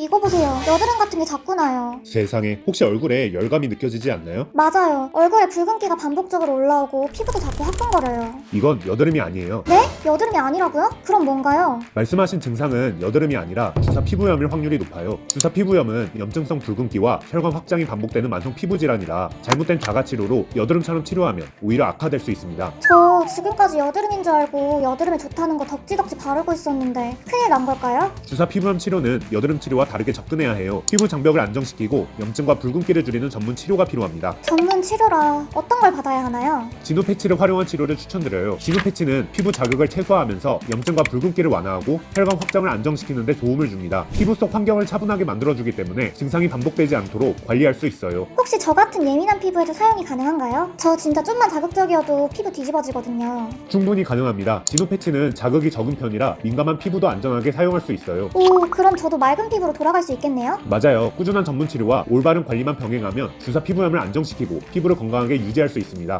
이거 보세요. 여드름 같은 게 자꾸 나요. 세상에 혹시 얼굴에 열감이 느껴지지 않나요? 맞아요. 얼굴에 붉은기가 반복적으로 올라오고 피부도 자꾸 화끈거려요. 이건 여드름이 아니에요. 네? 여드름이 아니라고요? 그럼 뭔가요? 말씀하신 증상은 여드름이 아니라 주사 피부염일 확률이 높아요. 주사 피부염은 염증성 붉은기와 혈관 확장이 반복되는 만성 피부 질환이라 잘못된 자가 치료로 여드름처럼 치료하면 오히려 악화될 수 있습니다. 저 지금까지 여드름인 줄 알고 여드름에 좋다는 거 덕지덕지 바르고 있었는데 큰일 난 걸까요? 주사 피부염 치료는 여드름 치료와 다르게 접근해야 해요. 피부 장벽을 안정시키고 염증과 붉은기를 줄이는 전문 치료가 필요합니다. 전문 치료라 어떤 걸 받아야 하나요? 진우 패치를 활용한 치료를 추천드려요. 진우 패치는 피부 자극을 최소화하면서 염증과 붉은기를 완화하고 혈관 확장을 안정시키는 데 도움을 줍니다. 피부 속 환경을 차분하게 만들어주기 때문에 증상이 반복되지 않도록 관리할 수 있어요. 혹시 저 같은 예민한 피부에도 사용이 가능한가요? 저 진짜 좀만 자극적이어도 피부 뒤집어지거든요. 충분히 가능합니다. 진우 패치는 자극이 적은 편이라 민감한 피부도 안전하게 사용할 수 있어요. 오, 그럼 저도 맑은 피부로 돌아갈 수 있겠네요? 맞아요. 꾸준한 전문 치료와 올바른 관리만 병행하면 주사 피부염을 안정시키고 피부를 건강하게 유지할 수 있습니다.